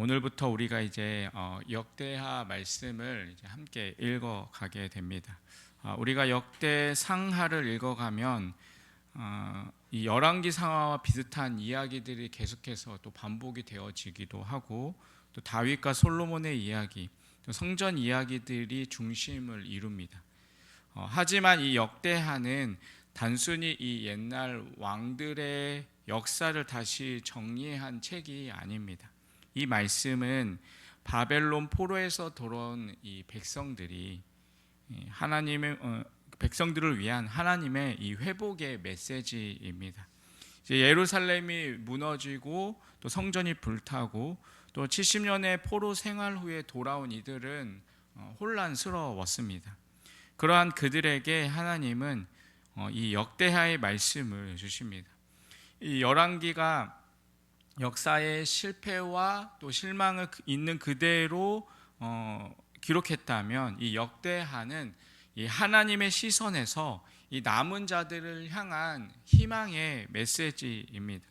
오늘부터 우리가 이제 어, 역대하 말씀을 이제 함께 읽어 가게 됩니다. 아, 우리가 역대 상하를 읽어 가면 어, 이 열왕기 상하와 비슷한 이야기들이 계속해서 또 반복이 되어지기도 하고 또 다윗과 솔로몬의 이야기, 또 성전 이야기들이 중심을 이룹니다. 어, 하지만 이 역대하는 단순히 이 옛날 왕들의 역사를 다시 정리한 책이 아닙니다. 이 말씀은 바벨론 포로에서 돌아온 이 백성들이 하나님의 어, 백성들을 위한 하나님의 이 회복의 메시지입니다. 예루살렘이 무너지고 또 성전이 불타고 또 70년의 포로 생활 후에 돌아온 이들은 어, 혼란스러웠습니다. 그러한 그들에게 하나님은 어, 이 역대하의 말씀을 주십니다. 이 열왕기가 역사의 실패와 또 실망을 있는 그대로 어, 기록했다면 이 역대하는 이 하나님의 시선에서 이 남은 자들을 향한 희망의 메시지입니다.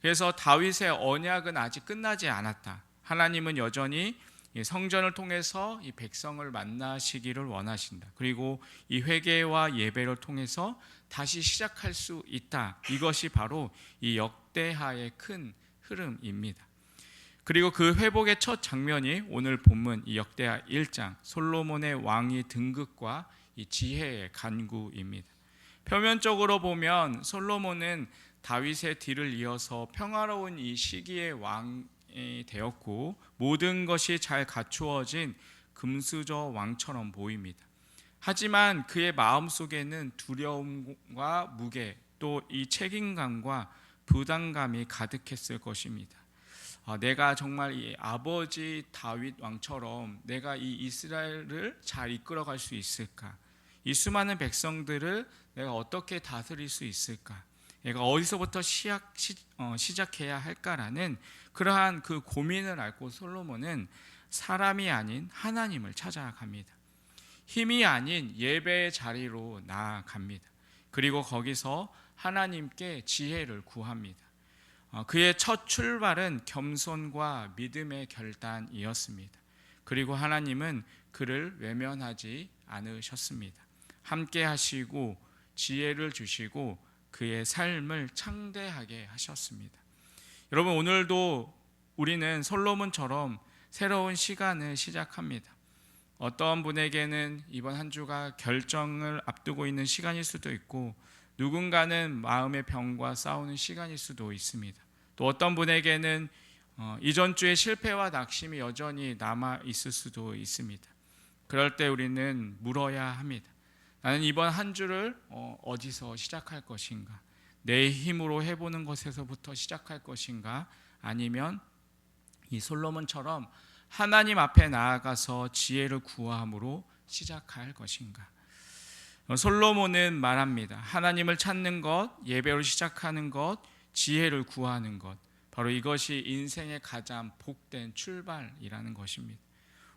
그래서 다윗의 언약은 아직 끝나지 않았다. 하나님은 여전히 이 성전을 통해서 이 백성을 만나시기를 원하신다. 그리고 이 회개와 예배를 통해서 다시 시작할 수 있다. 이것이 바로 이 역대하의 큰 흐름입니다. 그리고 그 회복의 첫 장면이 오늘 본문 이 역대하 1장 솔로몬의 왕위 등극과 이 지혜의 간구입니다. 표면적으로 보면 솔로몬은 다윗의 뒤를 이어서 평화로운 이 시기의 왕이 되었고 모든 것이 잘 갖추어진 금수저 왕처럼 보입니다. 하지만 그의 마음 속에는 두려움과 무게 또 이 책임감과 부담감이 가득했을 것입니다. 아, 내가 정말 이 아버지 다윗 왕처럼 내가 이 이스라엘을 잘 이끌어갈 수 있을까? 이 수많은 백성들을 내가 어떻게 다스릴 수 있을까? 내가 어디서부터 시작, 시, 어, 시작해야 할까라는 그러한 그 고민을 앓고 솔로몬은 사람이 아닌 하나님을 찾아갑니다. 힘이 아닌 예배의 자리로 나아갑니다. 그리고 거기서 하나님께 지혜를 구합니다. 어, 그의 첫 출발은 겸손과 믿음의 결단이었습니다. 그리고 하나님은 그를 외면하지 않으셨습니다. 함께 하시고 지혜를 주시고 그의 삶을 창대하게 하셨습니다. 여러분 오늘도 우리는 솔로몬처럼 새로운 시간을 시작합니다. 어떤 분에게는 이번 한 주가 결정을 앞두고 있는 시간일 수도 있고 누군가는 마음의 병과 싸우는 시간일 수도 있습니다. 또 어떤 분에게는 어, 이전 주의 실패와 낙심이 여전히 남아 있을 수도 있습니다. 그럴 때 우리는 물어야 합니다. 나는 이번 한 주를 어, 어디서 시작할 것인가? 내 힘으로 해보는 것에서부터 시작할 것인가? 아니면 이 솔로몬처럼 하나님 앞에 나아가서 지혜를 구함으로 시작할 것인가? 솔로몬은 말합니다. 하나님을 찾는 것, 예배로 시작하는 것, 지혜를 구하는 것. 바로 이것이 인생의 가장 복된 출발이라는 것입니다.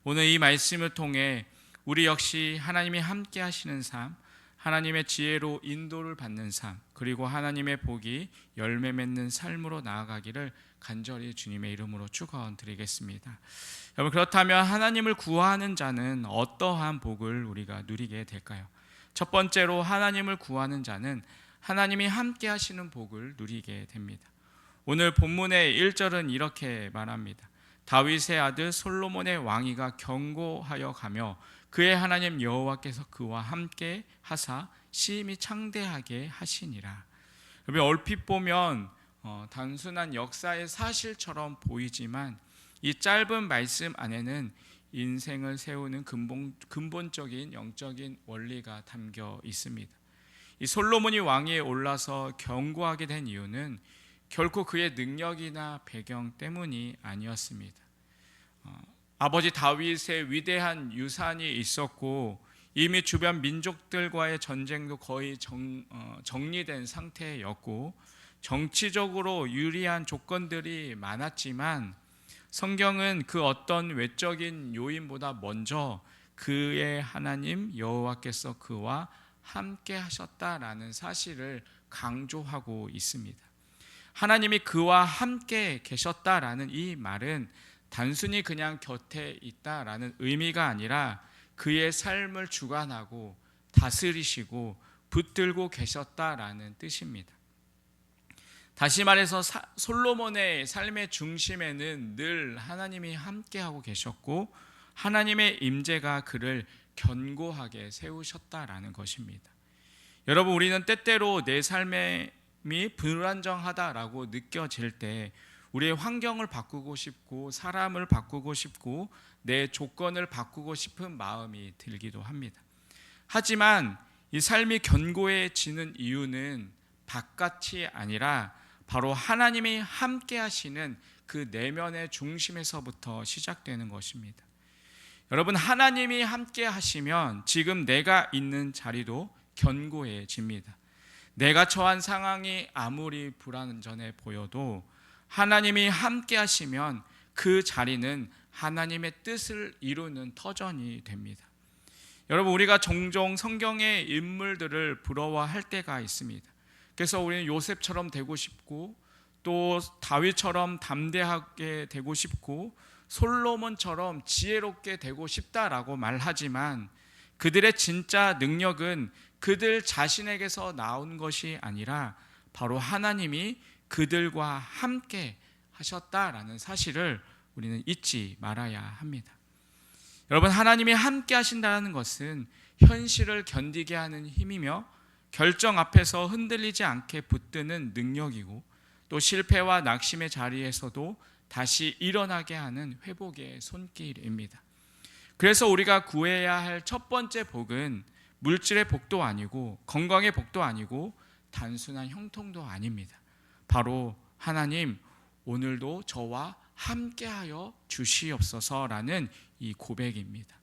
오늘 이 말씀을 통해 우리 역시 하나님이 함께 하시는 삶, 하나님의 지혜로 인도를 받는 삶, 그리고 하나님의 복이 열매 맺는 삶으로 나아가기를 간절히 주님의 이름으로 축원드리겠습니다. 여러분 그렇다면 하나님을 구하는 자는 어떠한 복을 우리가 누리게 될까요? 첫 번째로 하나님을 구하는 자는 하나님이 함께 하시는 복을 누리게 됩니다. 오늘 본문의 1절은 이렇게 말합니다. 다윗의 아들 솔로몬의 왕위가 경고하여 가며 그의 하나님 여호와께서 그와 함께 하사 심히 창대하게 하시니라. 여러분 얼핏 보면 어, 단순한 역사의 사실처럼 보이지만 이 짧은 말씀 안에는 인생을 세우는 근본, 근본적인 영적인 원리가 담겨 있습니다. 이 솔로몬이 왕위에 올라서 경고하게 된 이유는 결코 그의 능력이나 배경 때문이 아니었습니다. 어, 아버지 다윗의 위대한 유산이 있었고 이미 주변 민족들과의 전쟁도 거의 정, 어, 정리된 상태였고 정치적으로 유리한 조건들이 많았지만 성경은 그 어떤 외적인 요인보다 먼저 그의 하나님 여호와께서 그와 함께 하셨다라는 사실을 강조하고 있습니다. 하나님이 그와 함께 계셨다라는 이 말은 단순히 그냥 곁에 있다라는 의미가 아니라 그의 삶을 주관하고 다스리시고 붙들고 계셨다라는 뜻입니다. 다시 말해서 사, 솔로몬의 삶의 중심에는 늘 하나님이 함께하고 계셨고 하나님의 임재가 그를 견고하게 세우셨다라는 것입니다. 여러분 우리는 때때로 내 삶이 불안정하다라고 느껴질 때 우리의 환경을 바꾸고 싶고 사람을 바꾸고 싶고 내 조건을 바꾸고 싶은 마음이 들기도 합니다. 하지만 이 삶이 견고해지는 이유는 바깥이 아니라 바로 하나님이 함께 하시는 그 내면의 중심에서부터 시작되는 것입니다. 여러분 하나님이 함께 하시면 지금 내가 있는 자리도 견고해집니다. 내가 처한 상황이 아무리 불안전해 보여도 하나님이 함께 하시면 그 자리는 하나님의 뜻을 이루는 터전이 됩니다. 여러분 우리가 종종 성경의 인물들을 부러워할 때가 있습니다. 그래서 우리는 요셉처럼 되고 싶고 또 다윗처럼 담대하게 되고 싶고 솔로몬처럼 지혜롭게 되고 싶다라고 말하지만 그들의 진짜 능력은 그들 자신에게서 나온 것이 아니라 바로 하나님이 그들과 함께 하셨다라는 사실을 우리는 잊지 말아야 합니다. 여러분 하나님이 함께 하신다는 것은 현실을 견디게 하는 힘이며 결정 앞에서 흔들리지 않게 붙드는 능력이고 또 실패와 낙심의 자리에서도 다시 일어나게 하는 회복의 손길입니다. 그래서 우리가 구해야 할 첫 번째 복은 물질의 복도 아니고 건강의 복도 아니고 단순한 형통도 아닙니다. 바로 하나님 오늘도 저와 함께하여 주시옵소서라는 이 고백입니다.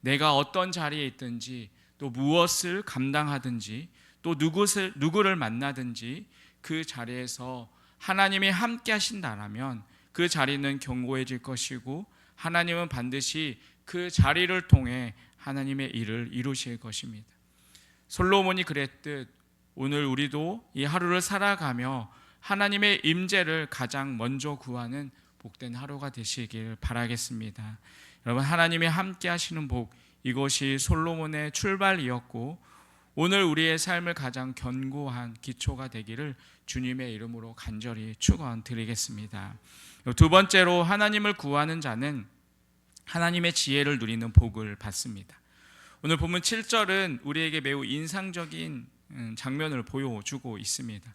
내가 어떤 자리에 있든지 또 무엇을 감당하든지 또 누구를, 누구를 만나든지 그 자리에서 하나님이 함께 하신다라면 그 자리는 견고해질 것이고 하나님은 반드시 그 자리를 통해 하나님의 일을 이루실 것입니다. 솔로몬이 그랬듯 오늘 우리도 이 하루를 살아가며 하나님의 임재를 가장 먼저 구하는 복된 하루가 되시길 바라겠습니다. 여러분 하나님이 함께 하시는 복 이것이 솔로몬의 출발이었고 오늘 우리의 삶을 가장 견고한 기초가 되기를 주님의 이름으로 간절히 축원드리겠습니다. 두 번째로 하나님을 구하는 자는 하나님의 지혜를 누리는 복을 받습니다. 오늘 본문 7절은 우리에게 매우 인상적인 음, 장면을 보여주고 있습니다.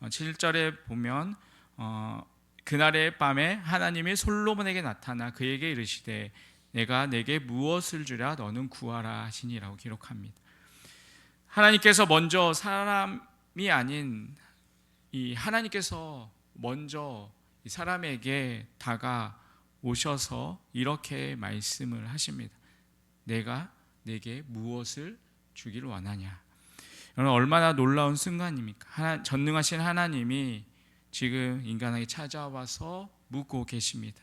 7절에 어, 보면 어, 그날의 밤에 하나님이 솔로몬에게 나타나 그에게 이르시되 내가 내게 무엇을 주랴 너는 구하라 하시니라고 기록합니다. 하나님께서 먼저 사람이 아닌 이 하나님께서 먼저 사람에게 다가 오셔서 이렇게 말씀을 하십니다. 내가 내게 무엇을 주기를 원하냐? 여러분 얼마나 놀라운 순간입니까? 하나, 전능하신 하나님이 지금 인간에게 찾아와서 묻고 계십니다.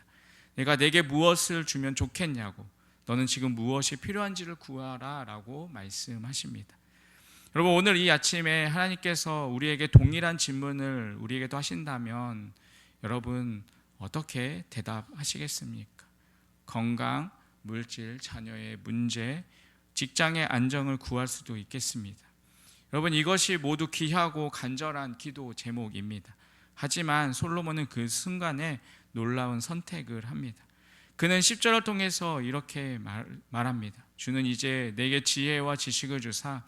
내가 내게 무엇을 주면 좋겠냐고. 너는 지금 무엇이 필요한지를 구하라라고 말씀하십니다. 여러분 오늘 이 아침에 하나님께서 우리에게 동일한 질문을 우리에게도 하신다면 여러분 어떻게 대답하시겠습니까? 건강, 물질, 자녀의 문제, 직장의 안정을 구할 수도 있겠습니다. 여러분 이것이 모두 귀하고 간절한 기도 제목입니다. 하지만 솔로몬은 그 순간에 놀라운 선택을 합니다. 그는 10절을 통해서 이렇게 말, 말합니다. 주는 이제 내게 지혜와 지식을 주사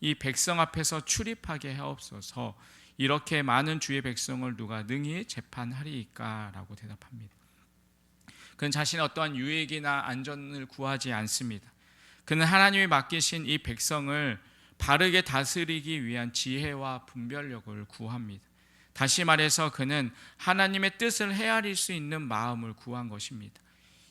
이 백성 앞에서 출입하게 하옵소서. 이렇게 많은 주의 백성을 누가 능히 재판하리이까라고 대답합니다. 그는 자신의 어떠한 유익이나 안전을 구하지 않습니다. 그는 하나님이 맡기신 이 백성을 바르게 다스리기 위한 지혜와 분별력을 구합니다. 다시 말해서 그는 하나님의 뜻을 헤아릴 수 있는 마음을 구한 것입니다.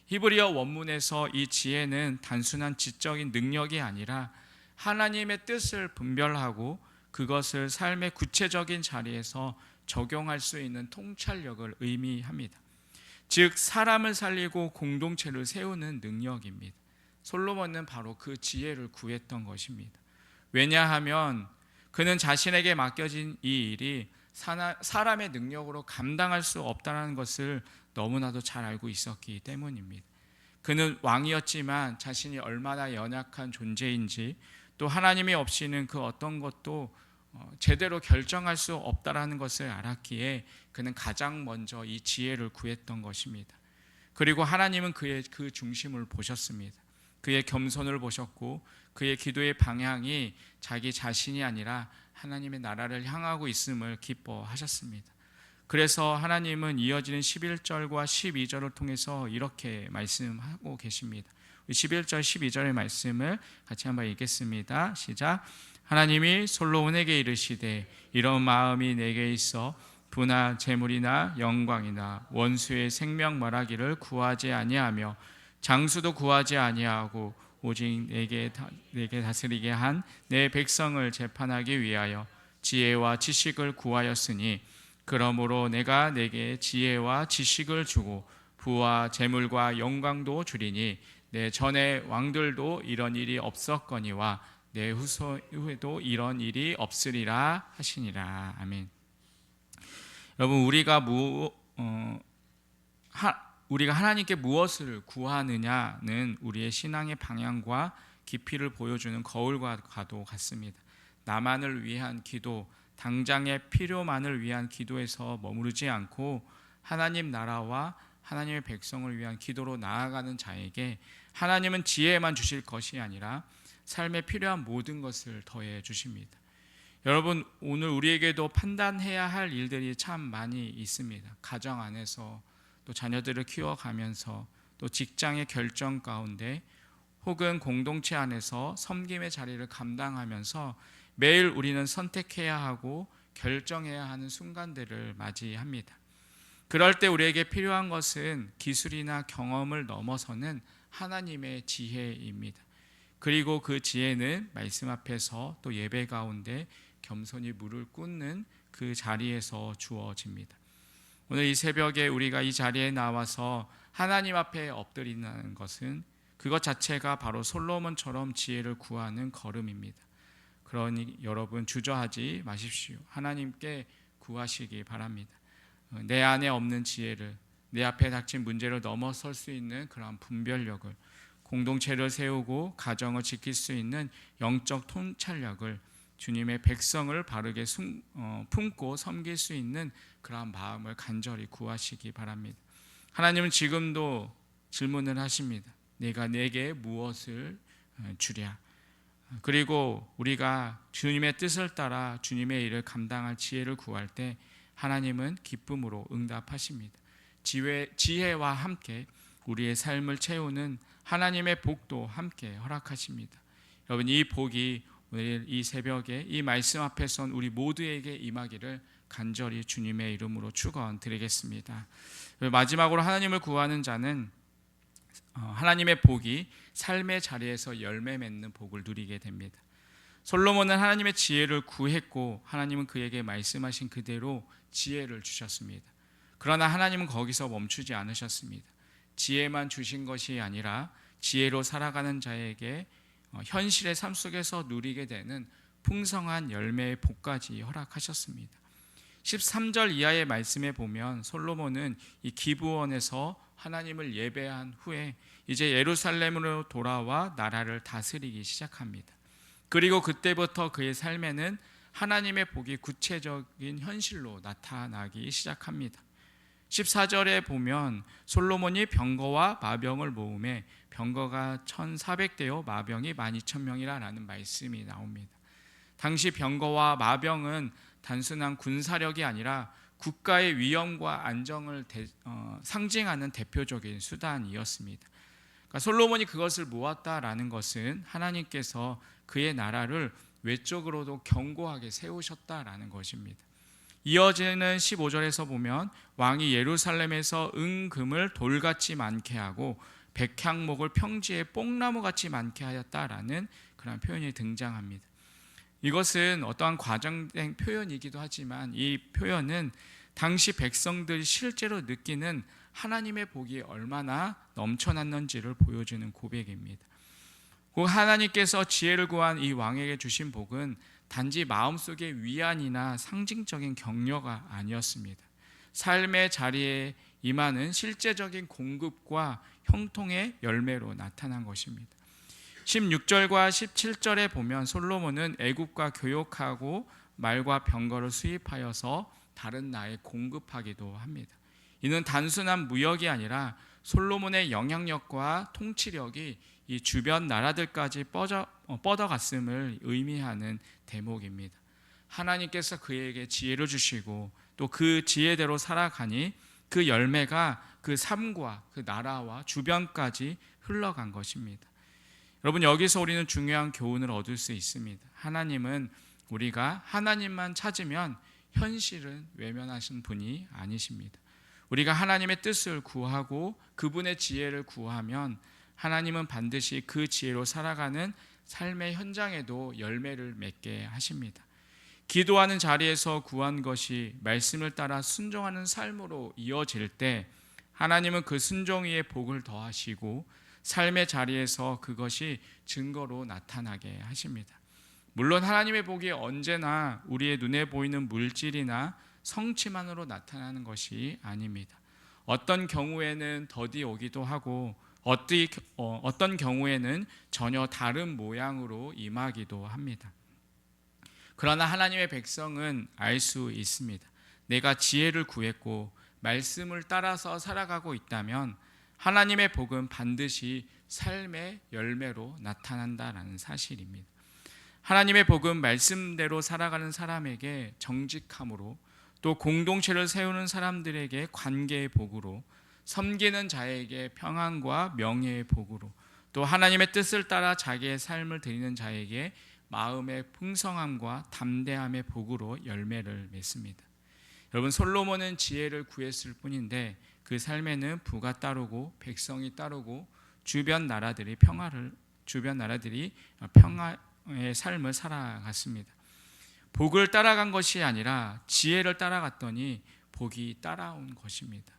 히브리어 원문에서 이 지혜는 단순한 지적인 능력이 아니라 하나님의 뜻을 분별하고 그것을 삶의 구체적인 자리에서 적용할 수 있는 통찰력을 의미합니다. 즉 사람을 살리고 공동체를 세우는 능력입니다. 솔로몬은 바로 그 지혜를 구했던 것입니다. 왜냐하면 그는 자신에게 맡겨진 이 일이 사람의 능력으로 감당할 수 없다는 것을 너무나도 잘 알고 있었기 때문입니다. 그는 왕이었지만 자신이 얼마나 연약한 존재인지 또 하나님이 없이는 그 어떤 것도 어, 제대로 결정할 수 없다라는 것을 알았기에 그는 가장 먼저 이 지혜를 구했던 것입니다. 그리고 하나님은 그의 그 중심을 보셨습니다. 그의 겸손을 보셨고 그의 기도의 방향이 자기 자신이 아니라 하나님의 나라를 향하고 있음을 기뻐하셨습니다. 그래서 하나님은 이어지는 11절과 12절을 통해서 이렇게 말씀하고 계십니다. 11절 12절의 말씀을 같이 한번 읽겠습니다. 시작. 하나님이 솔로몬에게 이르시되 이런 마음이 내게 있어 부나 재물이나 영광이나 원수의 생명 말하기를 구하지 아니하며 장수도 구하지 아니하고 오직 내게 다, 내게 다스리게 한 내 백성을 재판하기 위하여 지혜와 지식을 구하였으니 그러므로 내가 내게 지혜와 지식을 주고 부와 재물과 영광도 주리니 내 전에 왕들도 이런 일이 없었거니와 내 후에도 이런 일이 없으리라 하시니라 아멘. 여러분 우리가 무 어, 하, 우리가 하나님께 무엇을 구하느냐는 우리의 신앙의 방향과 깊이를 보여주는 거울과 가도 같습니다. 나만을 위한 기도, 당장의 필요만을 위한 기도에서 머무르지 않고 하나님 나라와 하나님의 백성을 위한 기도로 나아가는 자에게 하나님은 지혜만 주실 것이 아니라 삶에 필요한 모든 것을 더해 주십니다. 여러분 오늘 우리에게도 판단해야 할 일들이 참 많이 있습니다. 가정 안에서 또 자녀들을 키워가면서 또 직장의 결정 가운데 혹은 공동체 안에서 섬김의 자리를 감당하면서 매일 우리는 선택해야 하고 결정해야 하는 순간들을 맞이합니다. 그럴 때 우리에게 필요한 것은 기술이나 경험을 넘어서는 하나님의 지혜입니다. 그리고 그 지혜는 말씀 앞에서 또 예배 가운데 겸손히 물을 꿇는 그 자리에서 주어집니다. 오늘 이 새벽에 우리가 이 자리에 나와서 하나님 앞에 엎드리는 것은 그것 자체가 바로 솔로몬처럼 지혜를 구하는 걸음입니다. 그러니 여러분 주저하지 마십시오. 하나님께 구하시기 바랍니다. 내 안에 없는 지혜를 내 앞에 닥친 문제를 넘어설 수 있는 그러한 분별력을 공동체를 세우고 가정을 지킬 수 있는 영적 통찰력을 주님의 백성을 바르게 숨, 어, 품고 섬길 수 있는 그러한 마음을 간절히 구하시기 바랍니다. 하나님은 지금도 질문을 하십니다. 내가 내게 무엇을 어, 주랴? 그리고 우리가 주님의 뜻을 따라 주님의 일을 감당할 지혜를 구할 때 하나님은 기쁨으로 응답하십니다. 지혜, 지혜와 함께 우리의 삶을 채우는 하나님의 복도 함께 허락하십니다. 여러분 이 복이 오늘 이 새벽에 이 말씀 앞에 선 우리 모두에게 임하기를 간절히 주님의 이름으로 축원드리겠습니다. 마지막으로 하나님을 구하는 자는 어, 하나님의 복이 삶의 자리에서 열매 맺는 복을 누리게 됩니다. 솔로몬은 하나님의 지혜를 구했고 하나님은 그에게 말씀하신 그대로 지혜를 주셨습니다. 그러나 하나님은 거기서 멈추지 않으셨습니다. 지혜만 주신 것이 아니라 지혜로 살아가는 자에게 어, 현실의 삶 속에서 누리게 되는 풍성한 열매의 복까지 허락하셨습니다. 13절 이하의 말씀에 보면 솔로몬은 이 기부원에서 하나님을 예배한 후에 이제 예루살렘으로 돌아와 나라를 다스리기 시작합니다. 그리고 그때부터 그의 삶에는 하나님의 복이 구체적인 현실로 나타나기 시작합니다. 14절에 보면 솔로몬이 병거와 마병을 모음에 병거가 1,400대요 마병이 12,000명이라는 말씀이 나옵니다. 당시 병거와 마병은 단순한 군사력이 아니라 국가의 위엄과 안정을 대, 어, 상징하는 대표적인 수단이었습니다. 그러니까 솔로몬이 그것을 모았다라는 것은 하나님께서 그의 나라를 외적으로도 견고하게 세우셨다라는 것입니다. 이어지는 15절에서 보면 왕이 예루살렘에서 은금을 돌같이 많게 하고 백향목을 평지에 뽕나무같이 많게 하였다라는 그런 표현이 등장합니다. 이것은 어떠한 과장된 표현이기도 하지만 이 표현은 당시 백성들이 실제로 느끼는 하나님의 복이 얼마나 넘쳐났는지를 보여주는 고백입니다. 그 하나님께서 지혜를 구한 이 왕에게 주신 복은 단지 마음속의 위안이나 상징적인 격려가 아니었습니다. 삶의 자리에 임하는 실제적인 공급과 형통의 열매로 나타난 것입니다. 16절과 17절에 보면 솔로몬은 애국과 교역하고 말과 병거를 수입하여서 다른 나라에 공급하기도 합니다. 이는 단순한 무역이 아니라 솔로몬의 영향력과 통치력이 이 주변 나라들까지 뻗어, 어, 뻗어갔음을 의미하는 대목입니다. 하나님께서 그에게 지혜를 주시고 또 그 지혜대로 살아가니 그 열매가 그 삶과 그 나라와 주변까지 흘러간 것입니다. 여러분 여기서 우리는 중요한 교훈을 얻을 수 있습니다. 하나님은 우리가 하나님만 찾으면 현실은 외면하신 분이 아니십니다. 우리가 하나님의 뜻을 구하고 그분의 지혜를 구하면 하나님은 반드시 그 지혜로 살아가는 삶의 현장에도 열매를 맺게 하십니다. 기도하는 자리에서 구한 것이 말씀을 따라 순종하는 삶으로 이어질 때 하나님은 그 순종 위에 복을 더하시고 삶의 자리에서 그것이 증거로 나타나게 하십니다. 물론 하나님의 복이 언제나 우리의 눈에 보이는 물질이나 성취만으로 나타나는 것이 아닙니다. 어떤 경우에는 더디 오기도 하고 어떤 어떤 경우에는 전혀 다른 모양으로 임하기도 합니다. 그러나 하나님의 백성은 알 수 있습니다. 내가 지혜를 구했고 말씀을 따라서 살아가고 있다면 하나님의 복은 반드시 삶의 열매로 나타난다라는 사실입니다. 하나님의 복은 말씀대로 살아가는 사람에게 정직함으로 또 공동체를 세우는 사람들에게 관계의 복으로 섬기는 자에게 평안과 명예의 복으로 또 하나님의 뜻을 따라 자기의 삶을 드리는 자에게 마음의 풍성함과 담대함의 복으로 열매를 맺습니다. 여러분 솔로몬은 지혜를 구했을 뿐인데 그 삶에는 부가 따르고 백성이 따르고 주변 나라들이 평화를 주변 나라들이 평화의 삶을 살아갔습니다. 복을 따라간 것이 아니라 지혜를 따라갔더니 복이 따라온 것입니다.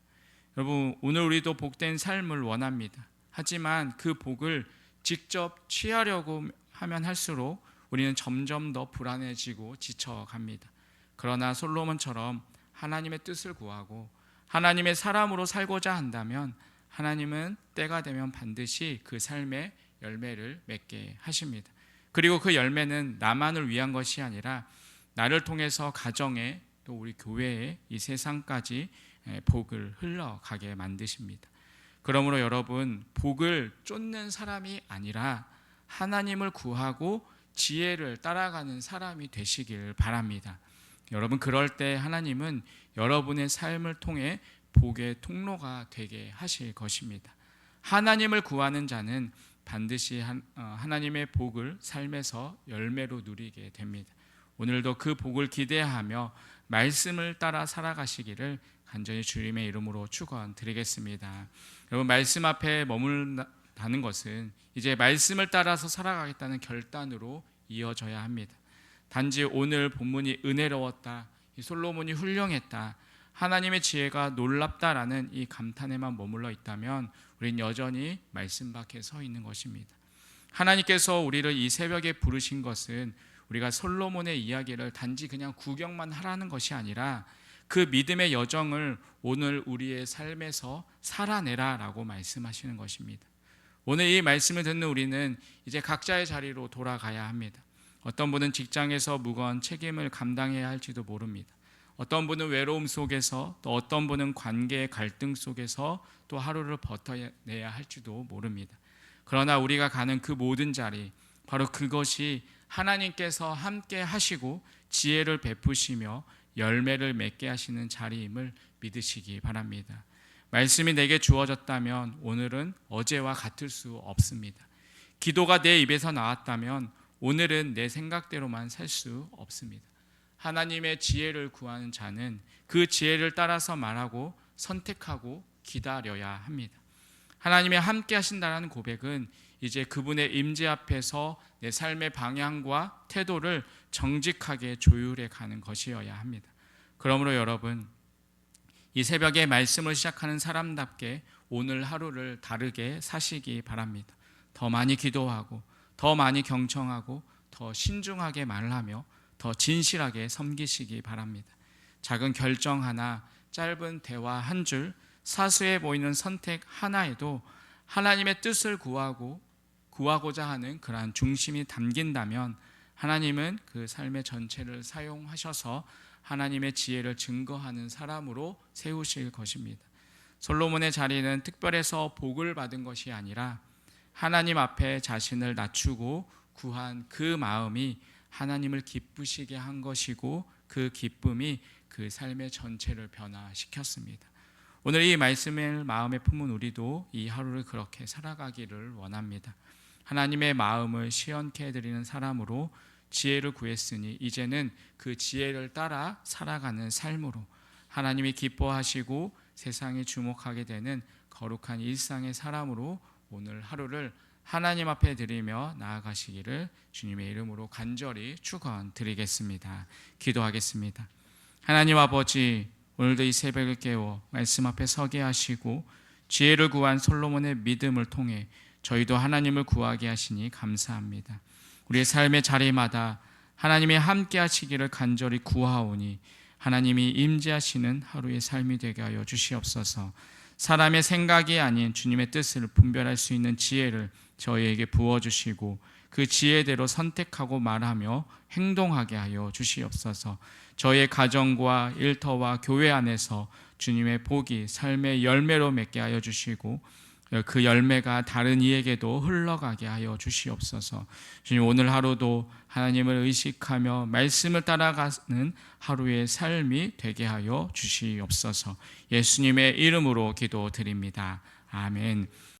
여러분 오늘 우리도 복된 삶을 원합니다. 하지만 그 복을 직접 취하려고 하면 할수록 우리는 점점 더 불안해지고 지쳐갑니다. 그러나 솔로몬처럼 하나님의 뜻을 구하고 하나님의 사람으로 살고자 한다면 하나님은 때가 되면 반드시 그 삶의 열매를 맺게 하십니다. 그리고 그 열매는 나만을 위한 것이 아니라 나를 통해서 가정에 또 우리 교회에 이 세상까지 복을 흘러가게 만드십니다. 그러므로 여러분 복을 쫓는 사람이 아니라 하나님을 구하고 지혜를 따라가는 사람이 되시길 바랍니다. 여러분 그럴 때 하나님은 여러분의 삶을 통해 복의 통로가 되게 하실 것입니다. 하나님을 구하는 자는 반드시 어, 하나님의 복을 삶에서 열매로 누리게 됩니다. 오늘도 그 복을 기대하며 말씀을 따라 살아가시기를 간절히 주님의 이름으로 축원드리겠습니다. 여러분 말씀 앞에 머물다는 것은 이제 말씀을 따라서 살아가겠다는 결단으로 이어져야 합니다. 단지 오늘 본문이 은혜로웠다, 솔로몬이 훌륭했다, 하나님의 지혜가 놀랍다라는 이 감탄에만 머물러 있다면 우리는 여전히 말씀 밖에 서 있는 것입니다. 하나님께서 우리를 이 새벽에 부르신 것은 우리가 솔로몬의 이야기를 단지 그냥 구경만 하라는 것이 아니라 그 믿음의 여정을 오늘 우리의 삶에서 살아내라 라고 말씀하시는 것입니다. 오늘 이 말씀을 듣는 우리는 이제 각자의 자리로 돌아가야 합니다. 어떤 분은 직장에서 무거운 책임을 감당해야 할지도 모릅니다. 어떤 분은 외로움 속에서 또 어떤 분은 관계의 갈등 속에서 또 하루를 버텨내야 할지도 모릅니다. 그러나 우리가 가는 그 모든 자리 바로 그것이 하나님께서 함께 하시고 지혜를 베푸시며 열매를 맺게 하시는 자리임을 믿으시기 바랍니다. 말씀이 내게 주어졌다면 오늘은 어제와 같을 수 없습니다. 기도가 내 입에서 나왔다면 오늘은 내 생각대로만 살 수 없습니다. 하나님의 지혜를 구하는 자는 그 지혜를 따라서 말하고 선택하고 기다려야 합니다. 하나님의 함께 하신다라는 고백은 이제 그분의 임재 앞에서 내 삶의 방향과 태도를 정직하게 조율해 가는 것이어야 합니다. 그러므로 여러분 이 새벽에 말씀을 시작하는 사람답게 오늘 하루를 다르게 사시기 바랍니다. 더 많이 기도하고 더 많이 경청하고 더 신중하게 말하며 더 진실하게 섬기시기 바랍니다. 작은 결정 하나, 짧은 대화 한 줄, 사소해 보이는 선택 하나에도 하나님의 뜻을 구하고 구하고자 하는 그러한 중심이 담긴다면 하나님은 그 삶의 전체를 사용하셔서 하나님의 지혜를 증거하는 사람으로 세우실 것입니다. 솔로몬의 자리는 특별해서 복을 받은 것이 아니라 하나님 앞에 자신을 낮추고 구한 그 마음이 하나님을 기쁘시게 한 것이고 그 기쁨이 그 삶의 전체를 변화시켰습니다. 오늘 이 말씀을 마음에 품은 우리도 이 하루를 그렇게 살아가기를 원합니다. 하나님의 마음을 시원케 해드리는 사람으로 지혜를 구했으니 이제는 그 지혜를 따라 살아가는 삶으로 하나님이 기뻐하시고 세상이 주목하게 되는 거룩한 일상의 사람으로 오늘 하루를 하나님 앞에 드리며 나아가시기를 주님의 이름으로 간절히 축원드리겠습니다. 기도하겠습니다. 하나님 아버지 오늘도 이 새벽을 깨워 말씀 앞에 서게 하시고 지혜를 구한 솔로몬의 믿음을 통해 저희도 하나님을 구하게 하시니 감사합니다. 우리의 삶의 자리마다 하나님이 함께 하시기를 간절히 구하오니 하나님이 임재하시는 하루의 삶이 되게 하여 주시옵소서. 사람의 생각이 아닌 주님의 뜻을 분별할 수 있는 지혜를 저희에게 부어 주시고 그 지혜대로 선택하고 말하며 행동하게 하여 주시옵소서. 저희의 가정과 일터와 교회 안에서 주님의 복이 삶의 열매로 맺게 하여 주시고 그 열매가 다른 이에게도 흘러가게 하여 주시옵소서. 주님 오늘 하루도 하나님을 의식하며 말씀을 따라가는 하루의 삶이 되게 하여 주시옵소서. 예수님의 이름으로 기도드립니다. 아멘.